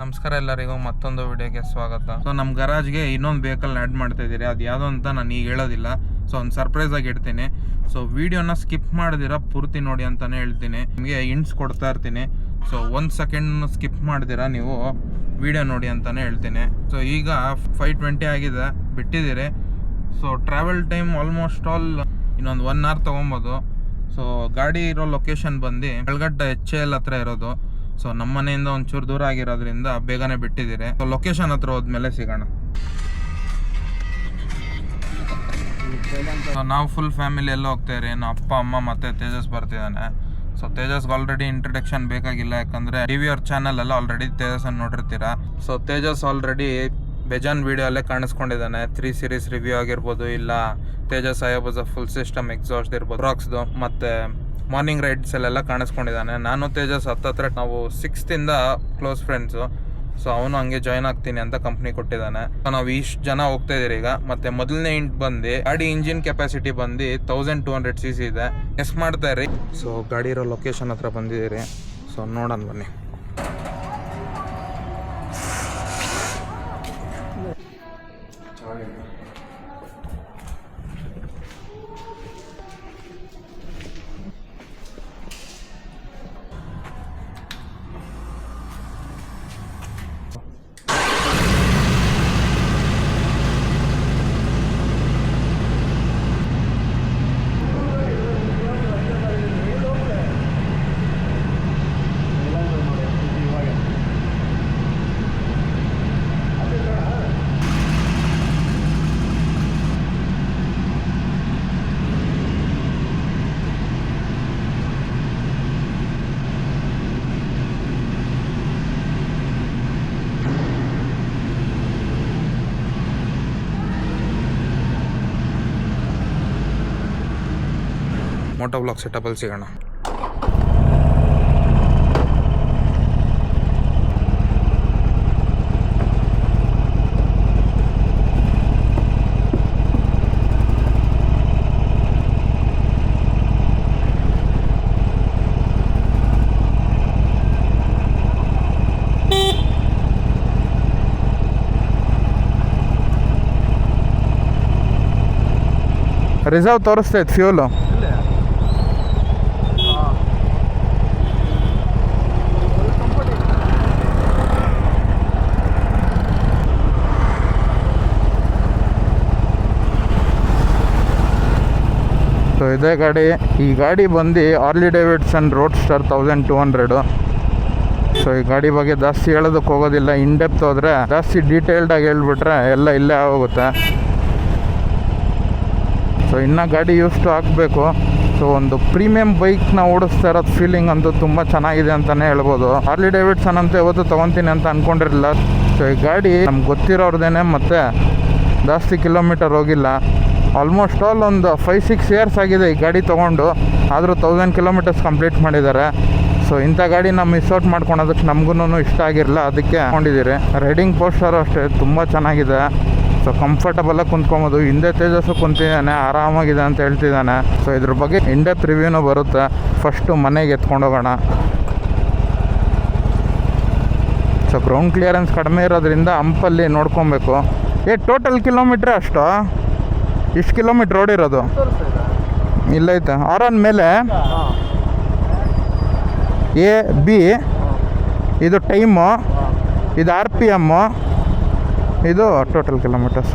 ನಮಸ್ಕಾರ ಎಲ್ಲರಿಗೂ, ಮತ್ತೊಂದು ವಿಡಿಯೋಗೆ ಸ್ವಾಗತ. ಸೊ ನಮ್ಮ ಗರಾಜ್ಗೆ ಇನ್ನೊಂದು ವೆಹಿಕಲ್ ಆ್ಯಡ್ ಮಾಡ್ತಾ ಇದ್ದೀರಿ. ಅದು ಯಾವುದು ಅಂತ ನಾನು ಈಗ ಹೇಳೋದಿಲ್ಲ. ಸೊ ಒಂದು ಸರ್ಪ್ರೈಸ್ ಆಗಿ ಇಡ್ತೀನಿ. ಸೊ ವಿಡಿಯೋನ ಸ್ಕಿಪ್ ಮಾಡಿದಿರ ಪೂರ್ತಿ ನೋಡಿ ಅಂತಲೇ ಹೇಳ್ತೀನಿ. ನಿಮಗೆ ಇಂಟ್ಸ್ ಕೊಡ್ತಾ ಇರ್ತೀನಿ. ಸೊ ಒಂದು ಸೆಕೆಂಡ್ ಸ್ಕಿಪ್ ಮಾಡಿದಿರ ನೀವು ವಿಡಿಯೋ ನೋಡಿ ಅಂತಲೇ ಹೇಳ್ತೀನಿ. ಸೊ ಈಗ ಫೈವ್ ಟ್ವೆಂಟಿ ಆಗಿದೆ. ಬಿಟ್ಟಿದ್ದೀರಿ. So travel time almost all ಇನ್ನೊಂದು ಒನ್ ಅವರ್ ತೊಗೊಬೋದು. ಸೊ ಗಾಡಿ ಇರೋ ಲೊಕೇಶನ್ ಬಂದು ಬೆಳಗಡ್ಡ ಎಚ್ ಎಲ್ ಹತ್ರ ಇರೋದು. ಸೊ ನಮ್ಮ ಮನೆಯಿಂದ ಒಂಚೂರು ದೂರ ಆಗಿರೋದ್ರಿಂದ ಬೇಗನೆ ಬಿಟ್ಟಿದ್ದೀರಿ. ಸೊ ಲೊಕೇಶನ್ ಹತ್ರ ಹೋದ್ಮೇಲೆ ಸಿಗೋಣ. ಸೊ ನಾವು ಫುಲ್ ಫ್ಯಾಮಿಲಿ ಎಲ್ಲ ಹೋಗ್ತೇವ್ರಿ ನಮ್ಮ ಅಪ್ಪ, ಅಮ್ಮ ಮತ್ತೆ ತೇಜಸ್ ಬರ್ತಿದ್ದಾನೆ. ಸೊ ತೇಜಸ್ಗೆ ಆಲ್ರೆಡಿ ಇಂಟ್ರಡಕ್ಷನ್ ಬೇಕಾಗಿಲ್ಲ. ಯಾಕಂದ್ರೆ ಟಿ ವಿ ಅವ್ರ ಚಾನಲ್ ಎಲ್ಲ ಆಲ್ರೆಡಿ ತೇಜಸ್ ಅನ್ನು ನೋಡಿರ್ತೀರಾ. ಸೊ ತೇಜಸ್ ಆಲ್ರೆಡಿ ಬೆಜಾನ್ ವಿಡಿಯೋ ಅಲ್ಲೇ ಕಾಣಿಸ್ಕೊಂಡಿದ್ದಾನೆ. ತ್ರೀ ಸೀರೀಸ್ ರಿವ್ಯೂ ಆಗಿರ್ಬೋದು, ಇಲ್ಲ ತೇಜಸ್ ಅಯೋಬಸ್ ಫುಲ್ ಸಿಸ್ಟಮ್ ಎಕ್ಸಾಸ್ಟ್ ಇರ್ಬೋದು ರಾಕ್ಸ್ದು ಮತ್ತೆ ಮಾರ್ನಿಂಗ್ ರೈಡ್ಸ್ ಅಲ್ಲೆಲ್ಲ ಕಾಣಿಸ್ಕೊಂಡಿದ್ದಾನೆ. ನಾನು ತೇಜಸ್ ಹತ್ತತ್ರ ನಾವು ಸಿಕ್ಸ್ತ್ ಇಂದ ಕ್ಲೋಸ್ ಫ್ರೆಂಡ್ಸು ಸೊ ಅವನು ಹಂಗೆ ಜಾಯ್ನ್ ಆಗ್ತೀನಿ ಅಂತ ಕಂಪ್ನಿ ಕೊಟ್ಟಿದ್ದಾನೆ. ನಾವು ಇಷ್ಟು ಜನ ಹೋಗ್ತಾ ಇದೀರಿ ಈಗ. ಮತ್ತೆ ಮೊದಲನೇ ಇಂಟ್ ಬಂದು, ಗಾಡಿ ಇಂಜಿನ್ ಕೆಪಾಸಿಟಿ ಬಂದು thousand two hundred C C ಇದೆ. ಎಸ್ ಮಾಡ್ತಾ ಇರಿ ಸೊ ಗಾಡಿ ಇರೋ ಲೊಕೇಶನ್ ಹತ್ರ ಬಂದಿದ್ದೀರಿ. ಸೊ ನೋಡೋಣ ಬನ್ನಿ. ಮೋಟೋ ಬ್ಲಾಕ್ ಸೆಟಪಲ್ಲಿ ಸಿಗೋಣ. ರಿಸರ್ವ್ ತೋರಿಸ್ತೈತೆ ಫ್ಯೂಲು ಇದೇ ಗಾಡಿ. ಈ ಗಾಡಿ ಬಂದು Harley Davidson road star thousand two hundred so ಈ ಗಾಡಿ ಬಗ್ಗೆ ಜಾಸ್ತಿ ಹೇಳೋದಕ್ಕೆ ಹೋಗೋದಿಲ್ಲ. ಇನ್ ಡೆಪ್ತ್ ಹೋದರೆ ಜಾಸ್ತಿ ಡೀಟೇಲ್ಡಾಗಿ ಹೇಳ್ಬಿಟ್ರೆ ಎಲ್ಲ ಇಲ್ಲೇ ಆಗುತ್ತೆ ಸೊ ಇನ್ನೂ ಗಾಡಿ ಯೂಸ್ ಟು ಹಾಕಬೇಕು. ಸೊ ಒಂದು ಪ್ರೀಮಿಯಂ ಬೈಕ್ನ ಓಡಿಸ್ತಾ ಇರೋದು ಫೀಲಿಂಗ್ ಅಂತೂ ತುಂಬ ಚೆನ್ನಾಗಿದೆ ಅಂತಲೇ ಹೇಳ್ಬೋದು. ಆರ್ಲಿ ಡೇವಿಡ್ಸನ್ ಅಂತ ಇವತ್ತು ತೊಗೊತೀನಿ ಅಂತ ಅಂದ್ಕೊಂಡಿರಲಿಲ್ಲ ಸೊ ಈ ಗಾಡಿ ನಮ್ಗೆ ಗೊತ್ತಿರೋರ್ದೇನೆ ಮತ್ತು ಜಾಸ್ತಿ ಕಿಲೋಮೀಟರ್ ಹೋಗಿಲ್ಲ. ಆಲ್ಮೋಸ್ಟ್ ಆಲ್ ಒಂದು ಫೈವ್ ಸಿಕ್ಸ್ ಇಯರ್ಸ್ ಆಗಿದೆ ಈ ಗಾಡಿ ತೊಗೊಂಡು. ಆದರೂ ತೌಸಂಡ್ ಕಿಲೋಮೀಟರ್ಸ್ ಕಂಪ್ಲೀಟ್ ಮಾಡಿದ್ದಾರೆ. ಸೊ ಇಂಥ ಗಾಡಿ ನಾವು ಮಿಸ್ ಔಟ್ ಮಾಡ್ಕೊಳೋದಕ್ಕೆ ನಮಗೂ ಇಷ್ಟ ಆಗಿರಲಿಲ್ಲ ಅದಕ್ಕೆ ಹಾಕೊಂಡಿದ್ದೀರಿ ರೈಡಿಂಗ್ ಪೋಸ್ಟರು ಅಷ್ಟೇ, ತುಂಬ ಚೆನ್ನಾಗಿದೆ. ಸೊ ಕಂಫರ್ಟಬಲಾಗಿ ಕುಂತ್ಕೊಬೋದು. ಹಿಂದೆ ತೇಜಸ್ಸು ಕುಂತಿದ್ದಾನೆ, ಆರಾಮಾಗಿದೆ ಅಂತ ಹೇಳ್ತಿದ್ದಾನೆ. ಸೊ ಇದ್ರ ಬಗ್ಗೆ ಇಂಡೆಪ್ ರಿವ್ಯೂನೂ ಬರುತ್ತೆ. ಫಸ್ಟು ಮನೆಗೆ ಎತ್ಕೊಂಡು ಹೋಗೋಣ ಸೊ ಗ್ರೌಂಡ್ ಕ್ಲಿಯರೆನ್ಸ್ ಕಡಿಮೆ ಇರೋದ್ರಿಂದ ಹಂಪಲ್ಲಿ ನೋಡ್ಕೊಬೇಕು. ಏ ಟೋಟಲ್ ಕಿಲೋಮೀಟ್ರ್ ಅಷ್ಟು? ಇಷ್ಟು ಕಿಲೋಮೀಟ್ರ್ ಐತೆ. ಇಲ್ಲೈತೆ ಆರನ್ ಮೇಲೆ ಎ ಬಿ ಇದು ಟೈಮು ಇದು ಆರ್ ಪಿ ಎಮ್ಮು ಇದು total kilometres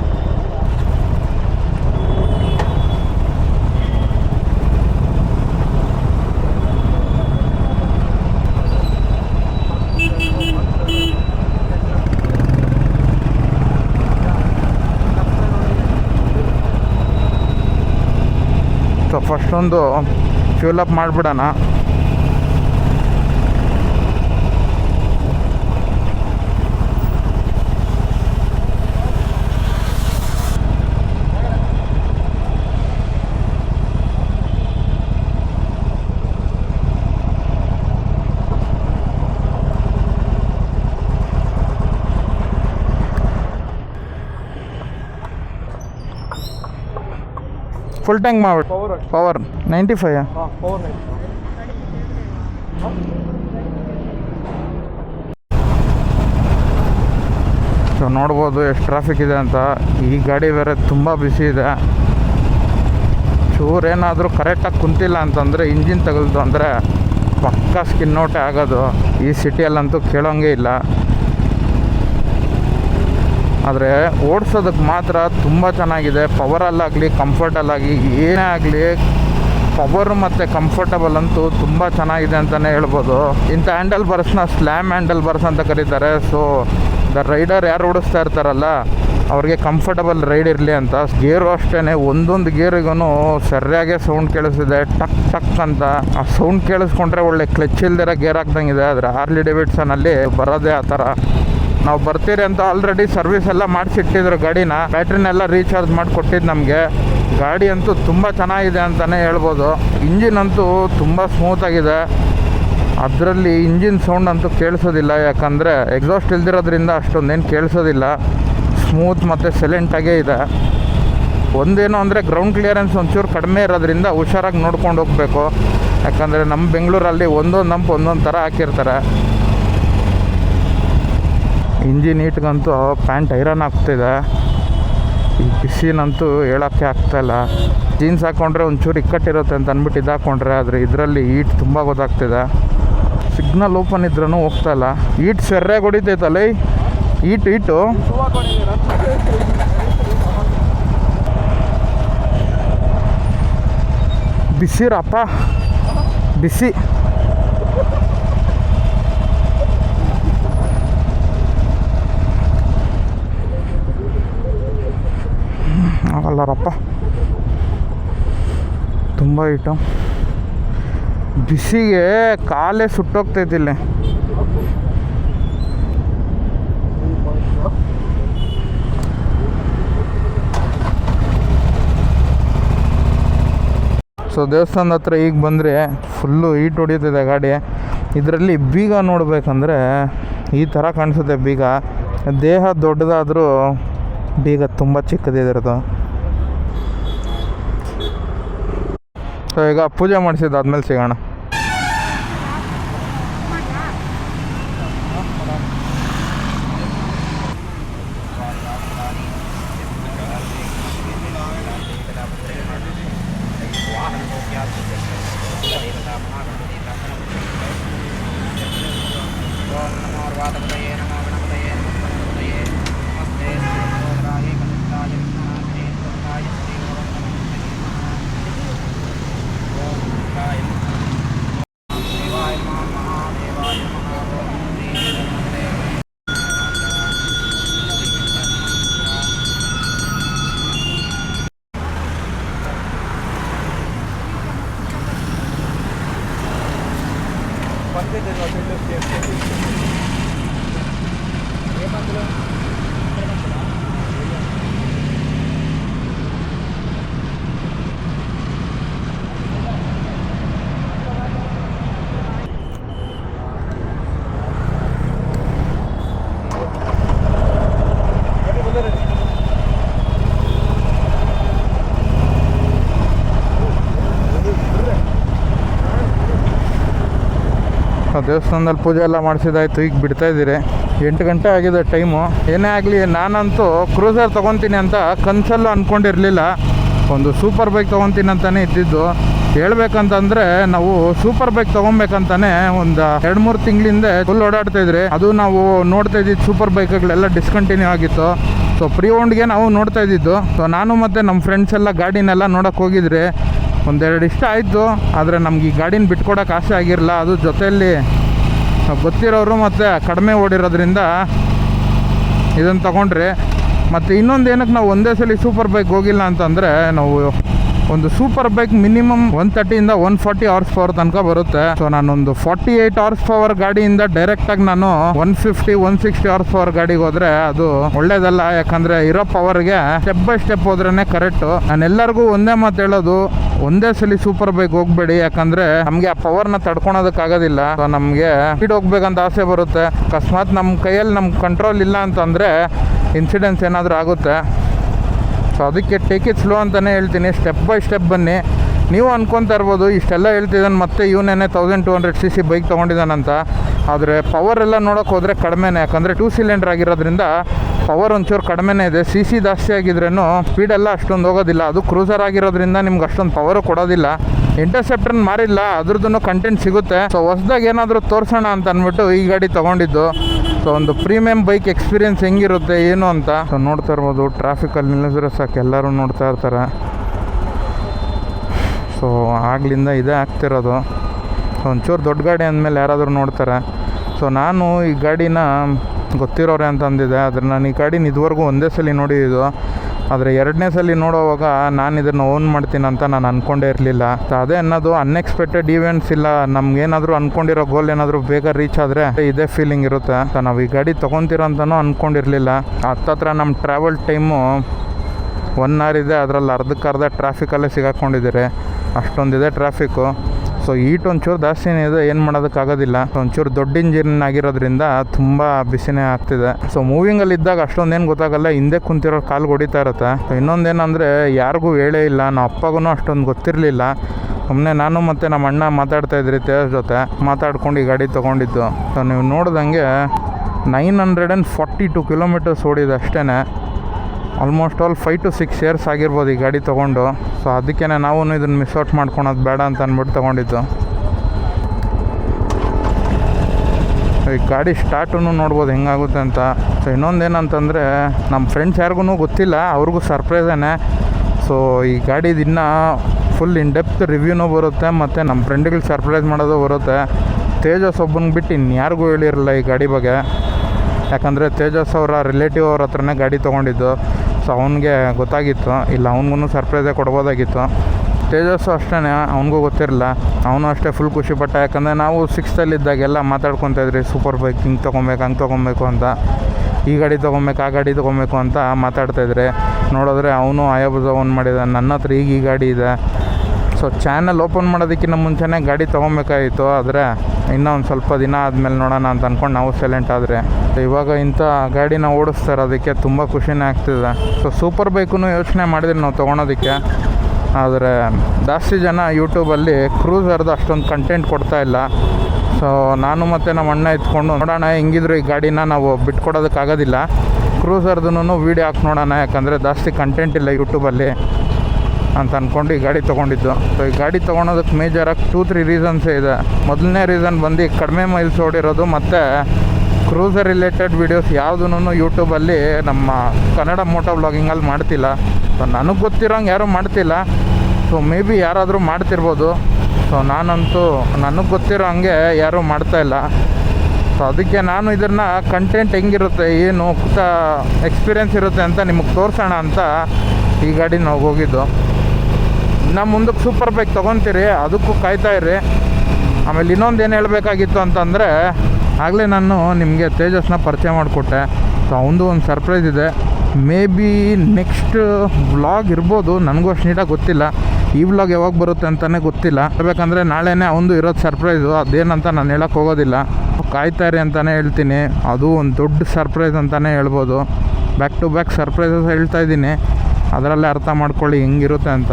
first fuel up ಮಾಡಿಬಿಡೋಣ. ಫುಲ್ ಟ್ಯಾಂಕ್ ಮಾಡ್ಬಿಟ್ಟು power power ninety five so ನೋಡ್ಬೋದು ಎಷ್ಟು ಟ್ರಾಫಿಕ್ ಇದೆ ಅಂತ. ಈ ಗಾಡಿ ಬೇರೆ ತುಂಬ ಬಿಸಿ ಇದೆ. ಚೂರೇನಾದರೂ ಕರೆಕ್ಟಾಗಿ ಕುಂತಿಲ್ಲ ಅಂತಂದರೆ ಇಂಜಿನ್ ತಗಲ್ದು ಅಂದರೆ ಪಕ್ಕ ಸ್ಕಿನ್ ಔಟೇ ಆಗೋದು. ಈ ಸಿಟಿಯಲ್ಲಂತೂ ಕೇಳೋಂಗೆ ಇಲ್ಲ. ಆದರೆ ಓಡಿಸೋದಕ್ಕೆ ಮಾತ್ರ ತುಂಬ ಚೆನ್ನಾಗಿದೆ. ಪವರಲ್ಲಾಗಲಿ ಕಂಫರ್ಟಲ್ಲಾಗಿ ಏನೇ ಆಗಲಿ ಪವರ್ ಮತ್ತು ಕಂಫರ್ಟಬಲ್ ಅಂತೂ ತುಂಬ ಚೆನ್ನಾಗಿದೆ ಅಂತಲೇ ಹೇಳ್ಬೋದು. ಇಂಥ ಹ್ಯಾಂಡಲ್ ಬರ್ಸ್ನ ಸ್ಲ್ಯಾಮ್ ಹ್ಯಾಂಡಲ್ ಬರ್ಸ್ ಅಂತ ಕರೀತಾರೆ. ಸೊ ದ ರೈಡರ್ ಯಾರು ಓಡಿಸ್ತಾ ಇರ್ತಾರಲ್ಲ, ಅವ್ರಿಗೆ ಕಂಫರ್ಟಬಲ್ ರೈಡ್ ಇರಲಿ ಅಂತ. ಗೇರು ಅಷ್ಟೇ ಒಂದೊಂದು ಗೇರಿಗೂ ಸರಿಯಾಗೆ ಸೌಂಡ್ ಕೇಳಿಸಿದೆ ಟಕ್ ಟಕ್ ಅಂತ. ಆ ಸೌಂಡ್ ಕೇಳಿಸ್ಕೊಂಡ್ರೆ ಒಳ್ಳೆ ಕ್ಲಚ್ ಇಲ್ದಿರೋ ಗೇರ್ ಹಾಕ್ದಂಗಿದೆ ಆದರೆ ಆರ್ಲಿ ಡೇವಿಡ್ಸನಲ್ಲಿ ಬರೋದೇ ಆ ಥರ. ನಾವು ಬರ್ತೀರಿ ಅಂತ ಆಲ್ರೆಡಿ ಸರ್ವಿಸ್ ಎಲ್ಲ ಮಾಡಿಸಿಟ್ಟಿದ್ರು ಗಾಡಿನ. ಬ್ಯಾಟ್ರಿನೆಲ್ಲ ರೀಚಾರ್ಜ್ ಮಾಡಿ ಕೊಟ್ಟಿದ್ದು ನಮಗೆ. ಗಾಡಿ ಅಂತೂ ತುಂಬ ಚೆನ್ನಾಗಿದೆ ಅಂತಲೇ ಹೇಳ್ಬೋದು. ಇಂಜಿನ್ ಅಂತೂ ತುಂಬ ಸ್ಮೂತಾಗಿದೆ ಅದರಲ್ಲಿ ಇಂಜಿನ್ ಸೌಂಡ್ ಅಂತೂ ಕೇಳಿಸೋದಿಲ್ಲ, ಯಾಕಂದರೆ ಎಕ್ಸಾಸ್ಟ್ ಇಲ್ದಿರೋದ್ರಿಂದ ಅಷ್ಟೊಂದೇನು ಕೇಳಿಸೋದಿಲ್ಲ. ಸ್ಮೂತ್ ಮತ್ತು ಸೈಲೆಂಟಾಗೇ ಇದೆ. ಒಂದೇನು ಅಂದರೆ ಗ್ರೌಂಡ್ ಕ್ಲಿಯರೆನ್ಸ್ ಒಂಚೂರು ಕಡಿಮೆ ಇರೋದ್ರಿಂದ ಹುಷಾರಾಗಿ ನೋಡ್ಕೊಂಡು ಹೋಗಬೇಕು. ಯಾಕಂದರೆ ನಮ್ಮ ಬೆಂಗಳೂರಲ್ಲಿ ಒಂದೊಂದು ನಂಪು ಒಂದೊಂದು ಥರ ಹಾಕಿರ್ತಾರೆ. ಇಂಜಿನ್ ಈಟ್ಗಂತೂ ಪ್ಯಾಂಟ್ ಐರನ್ ಆಗ್ತಿದೆ. ಈ ಬಿಸಿನಂತೂ ಹೇಳೋಕ್ಕೆ ಆಗ್ತಾಯಿಲ್ಲ ಜೀನ್ಸ್ ಹಾಕ್ಕೊಂಡ್ರೆ ಒಂಚೂರು ಇಕ್ಕಟ್ಟಿರುತ್ತೆ ಅಂತ ಅಂದ್ಬಿಟ್ಟು ಇದು ಹಾಕ್ಕೊಂಡ್ರೆ ಆದರೆ ಇದರಲ್ಲಿ ಈಟ್ ತುಂಬ ಗೊತ್ತಾಗ್ತಿದೆ. ಸಿಗ್ನಲ್ ಓಪನ್ ಇದ್ರೂ ಹೋಗ್ತಾಯಿಲ್ಲ ಈಟ್ ಹೀಟ್ ಸೆರ್ಯಾಗಿ ಹೊಡಿತೈತಲ್ಲ ಈಟ್ ಈಟು ಬಿಸಿರಪ್ಪ. ಬಿಸಿ. ಆಗಲ್ಲರಪ್ಪ ತುಂಬ ಐಟಮ್ ಬಿಸಿಗೆ ಕಾಲೇ ಸುಟ್ಟೋಗ್ತೈತಿ ಇಲ್ಲಿ. ಸೊ ದೇವಸ್ಥಾನದ ಹತ್ರ ಈಗ ಬಂದರೆ ಫುಲ್ಲು ಈಟ್ ಹೊಡಿತಿದೆ ಗಾಡಿ. ಇದರಲ್ಲಿ ಬೀಗ ನೋಡಬೇಕಂದ್ರೆ ಈ ಥರ ಕಾಣಿಸುತ್ತೆ ಬೀಗ. ದೇಹ ದೊಡ್ಡದಾದರೂ ಬೀಗ ತುಂಬ ಚಿಕ್ಕದಿದೆ ಸೊ ಈಗ ಪೂಜೆ ಮಾಡಿಸಿದ್ದು ಆದಮೇಲೆ ಸಿಗೋಣ. ದೇವಸ್ಥಾನದಲ್ಲಿ ಪೂಜೆ ಎಲ್ಲ ಮಾಡಿಸಿದಾಯ್ತು, ಈಗ ಬಿಡ್ತಾ ಇದ್ದೀರಿ. ಎಂಟು ಗಂಟೆ ಆಗಿದೆ ಟೈಮು ಏನೇ ಆಗಲಿ, ನಾನಂತೂ ಕ್ರೂಸರ್ ತೊಗೊತೀನಿ ಅಂತ ಕನಸಲ್ಲೂ ಅಂದ್ಕೊಂಡಿರಲಿಲ್ಲ ಒಂದು ಸೂಪರ್ ಬೈಕ್ ತೊಗೊತೀನಿ ಅಂತಲೇ ಇದ್ದಿದ್ದು. ಹೇಳ್ಬೇಕಂತಂದ್ರೆ ನಾವು ಸೂಪರ್ ಬೈಕ್ ತೊಗೊಬೇಕಂತಾನೆ ಒಂದು ಎರಡು ಮೂರು ತಿಂಗಳಿಂದ ಫುಲ್ ಓಡಾಡ್ತಾ ಇದ್ರಿ. ಅದು ನಾವು ನೋಡ್ತಾ ಇದ್ದಿದ್ದು ಸೂಪರ್ ಬೈಕ್ಗಳೆಲ್ಲ ಡಿಸ್ಕಂಟಿನ್ಯೂ ಆಗಿತ್ತು. ಸೊ ಪ್ರೀ ಓನ್ಗೆ ನಾವು ನೋಡ್ತಾ ಇದ್ದಿದ್ದು. ಸೊ ನಾನು ಮತ್ತು ನಮ್ಮ ಫ್ರೆಂಡ್ಸ್ ಎಲ್ಲ ಗಾಡಿನೆಲ್ಲ ನೋಡೋಕೆ ಹೋಗಿದ್ರಿ. ಒಂದೆರಡು ಇಷ್ಟ ಆಯಿತು. ಆದರೆ ನಮ್ಗೆ ಈ ಗಾಡಿನ ಬಿಟ್ಕೊಡೋಕೆ ಆಸೆ ಆಗಿರಲ್ಲ ಅದು ಜೊತೆಯಲ್ಲಿ ಗೊತ್ತಿರೋರು ಮತ್ತು ಕಡಿಮೆ ಓಡಿರೋದ್ರಿಂದ ಇದನ್ನು ತಗೊಂಡ್ರಿ, ಮತ್ತು ಇನ್ನೊಂದು ಏನಕ್ಕೆ ನಾವು ಒಂದೇ ಸಲ ಸೂಪರ್ ಬೈಕ್ ಹೋಗಿಲ್ಲ ಅಂತಂದರೆ ನಾವು ಒಂದು ಸೂಪರ್ ಬೈಕ್ ಮಿನಿಮಮ್ ಒನ್ ತರ್ಟಿಯಿಂದ ಒನ್ ಫಾರ್ಟಿ ಅವರ್ಸ್ ಪವರ್ ತನಕ ಬರುತ್ತೆ. ಸೊ ನಾನೊಂದು ಫಾರ್ಟಿ ಏಟ್ ಅವರ್ಸ್ ಪವರ್ ಗಾಡಿಯಿಂದ ಡೈರೆಕ್ಟಾಗಿ ನಾನು one fifty one sixty horse power ಗಾಡಿಗೆ ಹೋದ್ರೆ ಅದು ಒಳ್ಳೇದಲ್ಲ. ಯಾಕಂದ್ರೆ ಇರೋ ಪವರ್ಗೆ ಸ್ಟೆಪ್ ಬೈ ಸ್ಟೆಪ್ ಹೋದ್ರೇನೆ ಕರೆಕ್ಟ್ ನಾನು ಎಲ್ಲರಿಗೂ ಒಂದೇ ಮಾತು ಹೇಳೋದು, ಒಂದೇ ಸಲ ಸೂಪರ್ ಬೈಕ್ ಹೋಗ್ಬೇಡಿ. ಯಾಕಂದ್ರೆ ನಮಗೆ ಆ ಪವರ್ನ ತಡ್ಕೊಳೋದಕ್ಕಾಗೋದಿಲ್ಲ. ಸೊ ನಮಗೆ ಸ್ಪೀಡ್ ಹೋಗ್ಬೇಕಂತ ಆಸೆ ಬರುತ್ತೆ. ಅಕಸ್ಮಾತ್ ನಮ್ಮ ಕೈಯಲ್ಲಿ ನಮ್ಮ ಕಂಟ್ರೋಲ್ ಇಲ್ಲ ಅಂತಂದ್ರೆ ಇನ್ಸಿಡೆನ್ಸ್ ಏನಾದರೂ ಆಗುತ್ತೆ. ಸೊ ಅದಕ್ಕೆ ಟೇಕ್ ಇಟ್ ಸ್ಲೋ ಅಂತಲೇ ಹೇಳ್ತೀನಿ. ಸ್ಟೆಪ್ ಬೈ ಸ್ಟೆಪ್ ಬನ್ನಿ. ನೀವು ಅನ್ಕೊತಾ ಇರ್ಬೋದು, ಇಷ್ಟೆಲ್ಲ ಹೇಳ್ತಿದ್ದಾನೆ, ಮತ್ತೆ ಇವನೇನೆ thousand two hundred C C bike ತೊಗೊಂಡಿದ್ದಾನಂತ. ಆದರೆ ಪವರ್ ಎಲ್ಲ ನೋಡೋಕೆ ಹೋದರೆ ಕಡಿಮೆನೇ, ಯಾಕಂದರೆ ಟೂ ಸಿಲಿಂಡರ್ ಆಗಿರೋದ್ರಿಂದ ಪವರ್ ಒಂಚೂರು ಕಡಿಮೆನೇ ಇದೆ. ಸಿ ಸಿ ಜಾಸ್ತಿ ಆಗಿದ್ರೂ ಸ್ಪೀಡೆಲ್ಲ ಅಷ್ಟೊಂದು ಹೋಗೋದಿಲ್ಲ. ಅದು ಕ್ರೂಸರ್ ಆಗಿರೋದ್ರಿಂದ ನಿಮ್ಗೆ ಅಷ್ಟೊಂದು ಪವರು ಕೊಡೋದಿಲ್ಲ. ಇಂಟರ್ಸೆಪ್ಟರ್ನ ಮಾರಿಲ್ಲ ಅದ್ರದ್ದು ಕಂಟೆಂಟ್ ಸಿಗುತ್ತೆ. ಸೊ ಹೊಸ್ದಾಗ ಏನಾದರೂ ತೋರಿಸೋಣ ಅಂತ ಅಂದ್ಬಿಟ್ಟು ಈ ಗಾಡಿ ತೊಗೊಂಡಿದ್ದು. ಸೊ ಒಂದು ಪ್ರೀಮಿಯಂ ಬೈಕ್ ಎಕ್ಸ್ಪೀರಿಯನ್ಸ್ ಹೆಂಗಿರುತ್ತೆ, ಏನು ಅಂತ. ಸೊ ನೋಡ್ತಾ ಇರ್ಬೋದು ಟ್ರಾಫಿಕಲ್ಲಿ ನಿಲ್ಲಿಸಿದ್ರೆ ಸಾಕು, ಎಲ್ಲರೂ ನೋಡ್ತಾ ಇರ್ತಾರೆ. ಸೊ ಆಗ್ಲಿಂದ ಇದೇ ಆಗ್ತಿರೋದು. ಒಂಚೂರು ದೊಡ್ಡ ಗಾಡಿ ಅಂದಮೇಲೆ ಯಾರಾದರೂ ನೋಡ್ತಾರೆ. ಸೊ ನಾನು ಈ ಗಾಡಿನ ಗೊತ್ತಿರೋರೆ ಅಂತ ಅಂದಿದ್ದೆ, ಆದರೆ ನಾನು ಈ ಗಾಡಿನ ಇದುವರೆಗೂ ಒಂದೇ ಸಲ ನೋಡಿದ್ದು. ಆದರೆ ಎರಡನೇ ಸಲ ನೋಡೋವಾಗ ನಾನು ಇದನ್ನು ಓನ್ ಮಾಡ್ತೀನಿ ಅಂತ ನಾನು ಅಂದ್ಕೊಂಡೇ ಇರಲಿಲ್ಲ. ಅದೇ ಅನ್ನೋದು ಅನ್ಎಕ್ಸ್ಪೆಕ್ಟೆಡ್ ಈವೆಂಟ್ಸ್ ಇಲ್ಲ. ನಮ್ಗೇನಾದರೂ ಅಂದ್ಕೊಂಡಿರೋ ಗೋಲ್ ಏನಾದರೂ ಬೇಗ ರೀಚ್ ಆದರೆ ಇದೇ ಫೀಲಿಂಗ್ ಇರುತ್ತೆ. ನಾವು ಈ ಗಾಡಿ ತೊಗೊತೀರೋ ಅಂತಲೂ ಅಂದ್ಕೊಂಡಿರಲಿಲ್ಲ ಹತ್ತತ್ರ ನಮ್ಮ ಟ್ರಾವೆಲ್ ಟೈಮು ಒನ್ ಅವರ್ ಇದೆ. ಅದರಲ್ಲಿ ಅರ್ಧಕ್ಕರ್ಧ ಟ್ರಾಫಿಕಲ್ಲೇ ಸಿಗಾಕೊಂಡಿದ್ದೀರಿ. ಅಷ್ಟೊಂದಿದೆ ಟ್ರಾಫಿಕ್ಕು ಸೊ ಈಟ್ ಒಂಚೂರು ಜಾಸ್ತಿನೇ ಇದೆ ಏನು ಮಾಡೋದಕ್ಕಾಗೋದಿಲ್ಲ. ಒಂಚೂರು ದೊಡ್ಡ ಇಂಜಿನ್ ಆಗಿರೋದ್ರಿಂದ ತುಂಬ ಬಿಸಿನೇ ಆಗ್ತಿದೆ. ಸೊ ಮೂವಿಂಗಲ್ಲಿ ಇದ್ದಾಗ ಅಷ್ಟೊಂದೇನು ಗೊತ್ತಾಗಲ್ಲ, ಹಿಂದೆ ಕುಂತಿರೋ ಕಾಲು ಹೊಡಿತಾ ಇರುತ್ತೆ. ಸೊ ಇನ್ನೊಂದೇನಂದರೆ, ಯಾರಿಗೂ ಹೇಳೇ ಇಲ್ಲ ನಮ್ಮ ಅಪ್ಪಗೂ ಅಷ್ಟೊಂದು ಗೊತ್ತಿರಲಿಲ್ಲ. ಸುಮ್ಮನೆ ನಾನು ಮತ್ತು ನಮ್ಮ ಅಣ್ಣ ಮಾತಾಡ್ತಾ ಇದ್ರಿ ತೇಜ್ ಜೊತೆ, ಮಾತಾಡ್ಕೊಂಡು ಈ ಗಾಡಿ ತೊಗೊಂಡಿದ್ದು. ಸೊ ನೀವು ನೋಡ್ದಂಗೆ nine hundred and forty two kilometres ಓಡಿದೆ ಅಷ್ಟೇ almost all five to six years ಆಗಿರ್ಬೋದು ಈ ಗಾಡಿ ತೊಗೊಂಡು. ಸೊ ಅದಕ್ಕೇ ನಾವು ಇದನ್ನು ಮಿಸ್ ಔಟ್ ಮಾಡ್ಕೊಳೋದು ಬೇಡ ಅಂತ ಅಂದ್ಬಿಟ್ಟು ತೊಗೊಂಡಿದ್ದು. ಈ ಗಾಡಿ ಸ್ಟಾರ್ಟೂ ನೋಡ್ಬೋದು, ಹೆಂಗಾಗುತ್ತೆ ಅಂತ. ಸೊ ಇನ್ನೊಂದೇನಂತಂದರೆ ನಮ್ಮ ಫ್ರೆಂಡ್ಸ್ ಯಾರಿಗೂ ಗೊತ್ತಿಲ್ಲ, ಅವ್ರಿಗೂ ಸರ್ಪ್ರೈಸೇನೆ ಸೊ ಈ ಗಾಡಿದು ಇನ್ನೂ ಫುಲ್ ಇನ್ ಡೆಪ್ತ್ ರಿವ್ಯೂನೂ ಬರುತ್ತೆ, ಮತ್ತು ನಮ್ಮ ಫ್ರೆಂಡ್ಗಳಿಗೆ ಸರ್ಪ್ರೈಸ್ ಮಾಡೋದು ಬರುತ್ತೆ. ತೇಜಸ್ ಒಬ್ಬನಿಗೆ ಬಿಟ್ಟು ಇನ್ಯಾರಿಗೂ ಹೇಳಿರಲ್ಲ ಈ ಗಾಡಿ ಬಗ್ಗೆ. ಯಾಕಂದರೆ ತೇಜಸ್ ಅವರ ರಿಲೇಟಿವ್ ಅವ್ರ ಹತ್ರನೇ ಗಾಡಿ ತೊಗೊಂಡಿದ್ದು. ಸೊ ಅವನಿಗೆ ಗೊತ್ತಾಗಿತ್ತು. ಇಲ್ಲ, ಅವನಿಗೂ ಸರ್ಪ್ರೈಸೇ ಕೊಡ್ಬೋದಾಗಿತ್ತು. ತೇಜಸ್ಸು ಅಷ್ಟೇ ಅವನಿಗೂ ಗೊತ್ತಿರಲಿಲ್ಲ ಅವನು ಅಷ್ಟೇ ಫುಲ್ ಖುಷಿ ಪಟ್ಟ. ಯಾಕಂದರೆ ನಾವು ಸಿಕ್ಸ್ತಲ್ಲಿದ್ದಾಗೆಲ್ಲ ಮಾತಾಡ್ಕೊತಾ ಇದ್ರಿ ಸೂಪರ್ ಬೈಕ್ ಹಿಂಗೆ ತೊಗೊಬೇಕು, ಹಂಗೆ ತೊಗೊಬೇಕು ಅಂತ. ಈ ಗಾಡಿ ತೊಗೊಬೇಕು, ಆ ಗಾಡಿ ತೊಗೊಬೇಕು ಅಂತ ಮಾತಾಡ್ತಾಯಿದ್ರಿ ನೋಡಿದ್ರೆ ಅವನು ಆಯಾಬುಜ ಒಂದು ಮಾಡಿದ, ನನ್ನ ಹತ್ರ ಈಗ ಈ ಗಾಡಿ ಇದೆ. ಸೊ ಚಾನಲ್ ಓಪನ್ ಮಾಡೋದಕ್ಕಿಂತ ಮುಂಚೆನೇ ಗಾಡಿ ತೊಗೊಬೇಕಾಗಿತ್ತು. ಆದರೆ ಇನ್ನೂ ಒಂದು ಸ್ವಲ್ಪ ದಿನ ಆದಮೇಲೆ ನೋಡೋಣ ಅಂತ ಅಂದ್ಕೊಂಡು ನಾವು ಸೈಲೆಂಟ್ ಆದರೆ. ಇವಾಗ ಇಂಥ ಗಾಡಿನ ಓಡಿಸ್ತಾರೆ ಅದಕ್ಕೆ ತುಂಬ ಖುಷಿನೇ ಆಗ್ತಿದೆ. ಸೊ ಸೂಪರ್ ಬೈಕೂ ಯೋಚನೆ ಮಾಡಿದ್ರೆ ನಾವು ತೊಗೊಳೋದಕ್ಕೆ. ಆದರೆ ಜಾಸ್ತಿ ಜನ ಯೂಟ್ಯೂಬಲ್ಲಿ ಕ್ರೂಸರ್ದು ಅಷ್ಟೊಂದು ಕಂಟೆಂಟ್ ಕೊಡ್ತಾ ಇಲ್ಲ. ಸೊ ನಾನು ಮತ್ತು ನಮ್ಮ ಅಣ್ಣ ಎತ್ಕೊಂಡು ನೋಡೋಣ, ಹೆಂಗಿದ್ರು ಈ ಗಾಡಿನ ನಾವು ಬಿಟ್ಕೊಡೋದಕ್ಕಾಗೋದಿಲ್ಲ. ಕ್ರೂಸರ್ದು ವೀಡಿಯೋ ಹಾಕಿ ನೋಡೋಣ, ಯಾಕಂದರೆ ಜಾಸ್ತಿ ಕಂಟೆಂಟ್ ಇಲ್ಲ ಯೂಟ್ಯೂಬಲ್ಲಿ ಅಂತ ಅಂದ್ಕೊಂಡು ಈ ಗಾಡಿ ತೊಗೊಂಡಿದ್ದು. ಸೊ ಈ ಗಾಡಿ ತೊಗೊಳೋದಕ್ಕೆ ಮೇಜರಾಗಿ ಟೂ ತ್ರೀ ರೀಸನ್ಸೇ ಇದೆ. ಮೊದಲನೇ ರೀಸನ್ ಬಂದು ಕಡಿಮೆ ಮೈಲ್ಸ್ ಓಡಿರೋದು ಮತ್ತು ಕ್ರೂಸರ್ ರಿಲೇಟೆಡ್ ವೀಡಿಯೋಸ್ ಯಾವುದೂ ಯೂಟ್ಯೂಬಲ್ಲಿ ನಮ್ಮ ಕನ್ನಡ ಮೋಟೋ ವ್ಲಾಗಿಂಗಲ್ಲಿ ಮಾಡ್ತಿಲ್ಲ. ಸೊ ನನಗೆ ಗೊತ್ತಿರೋಂಗೆ ಯಾರೂ ಮಾಡ್ತಿಲ್ಲ. ಸೊ ಮೇ ಬಿ ಯಾರಾದರೂ ಮಾಡ್ತಿರ್ಬೋದು. ಸೊ ನಾನಂತೂ ನನಗೆ ಗೊತ್ತಿರೋ ಹಂಗೆ ಯಾರೂ ಮಾಡ್ತಾಯಿಲ್ಲ ಸೊ ಅದಕ್ಕೆ ನಾನು ಇದನ್ನು ಕಂಟೆಂಟ್ ಹೆಂಗಿರುತ್ತೆ, ಏನು ಎಕ್ಸ್ಪೀರಿಯೆನ್ಸ್ ಇರುತ್ತೆ ಅಂತ ನಿಮಗೆ ತೋರಿಸೋಣ ಅಂತ ಈ ಗಾಡಿ ನಾವು ಹೋಗಿದ್ದು. ಇನ್ನು ಮುಂದಕ್ಕೆ ಸೂಪರ್ ಬೈಕ್ ತೊಗೊತೀರಿ, ಅದಕ್ಕೂ ಕಾಯ್ತಾ ಇರಿ ಆಮೇಲೆ ಇನ್ನೊಂದು ಏನು ಹೇಳಬೇಕಾಗಿತ್ತು ಅಂತಂದರೆ, ಆಗಲೇ ನಾನು ನಿಮಗೆ ತೇಜಸ್ನ ಪರಿಚಯ ಮಾಡಿಕೊಟ್ಟೆ. ಸೊ ಅವನದು ಒಂದು ಸರ್ಪ್ರೈಸ್ ಇದೆ. ಮೇ ಬಿ ನೆಕ್ಸ್ಟ್ ವ್ಲಾಗ್ ಇರ್ಬೋದು, ನನಗೂ ಅಷ್ಟು ನೀಟಾಗಿ ಗೊತ್ತಿಲ್ಲ. ಈ ವ್ಲಾಗ್ ಯಾವಾಗ ಬರುತ್ತೆ ಅಂತಲೇ ಗೊತ್ತಿಲ್ಲ. ಹೇಳಬೇಕಂದ್ರೆ ನಾಳೆನೇ ಅವನದು ಇರೋದು ಸರ್ಪ್ರೈಸು ಅದೇನಂತ ನಾನು ಹೇಳೋಕ್ಕೆ ಹೋಗೋದಿಲ್ಲ. ಕಾಯ್ತಾರೆ ಇರಿ ಅಂತಲೇ ಹೇಳ್ತೀನಿ. ಅದು ಒಂದು ದೊಡ್ಡ ಸರ್ಪ್ರೈಸ್ ಅಂತಲೇ ಹೇಳ್ಬೋದು. ಬ್ಯಾಕ್ ಟು ಬ್ಯಾಕ್ ಸರ್ಪ್ರೈಸಸ್ ಹೇಳ್ತಾ ಇದ್ದೀನಿ. ಅದರಲ್ಲೇ ಅರ್ಥ ಮಾಡ್ಕೊಳ್ಳಿ ಹೆಂಗಿರುತ್ತೆ ಅಂತ.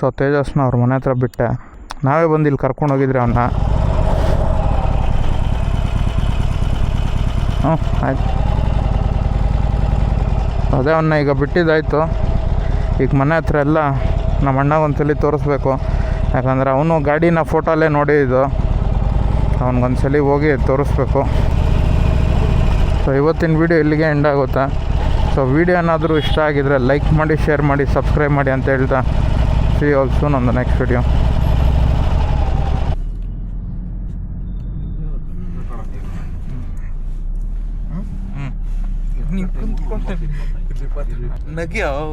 ಸೊ ತೇಜಸ್ನ ಅವ್ರ ಮನೆ ಹತ್ರ ಬಿಟ್ಟೆ. ನಾವೇ ಬಂದು ಇಲ್ಲಿ ಕರ್ಕೊಂಡು ಹೋಗಿದ್ರಿ ಅವನ್ನ ಹ್ಞೂ ಆಯ್ತು. ಅದೇ ಅವನ್ನ ಈಗ ಬಿಟ್ಟಿದ್ದಾಯಿತು. ಈಗ ಮನೆ ಹತ್ರ ಎಲ್ಲ ನಮ್ಮ ಅಣ್ಣಗೆ ಒಂದ್ಸಲಿ ತೋರಿಸ್ಬೇಕು. ಯಾಕಂದರೆ ಅವನು ಗಾಡಿನ ಫೋಟೋಲ್ಲೇ ನೋಡಿದ್ದು ಅವನಿಗೊಂದ್ಸಲಿ ಹೋಗಿ ತೋರಿಸ್ಬೇಕು. ಸೊ ಇವತ್ತಿನ ವೀಡಿಯೋ ಇಲ್ಲಿಗೆ ಎಂಡ್ ಆಗುತ್ತೆ. ಸೊ ವೀಡಿಯೋ ಏನಾದರೂ ಇಷ್ಟ ಆಗಿದ್ರೆ ಲೈಕ್ ಮಾಡಿ ಶೇರ್ ಮಾಡಿ ಸಬ್ಸ್ಕ್ರೈಬ್ ಮಾಡಿ ಅಂತ ಹೇಳ್ತಾ ಸಿ ಆಲ್ಸೋ ನಂದು ನೆಕ್ಸ್ಟ್ ವಿಡಿಯೋ ನಗ್ಯಾವ್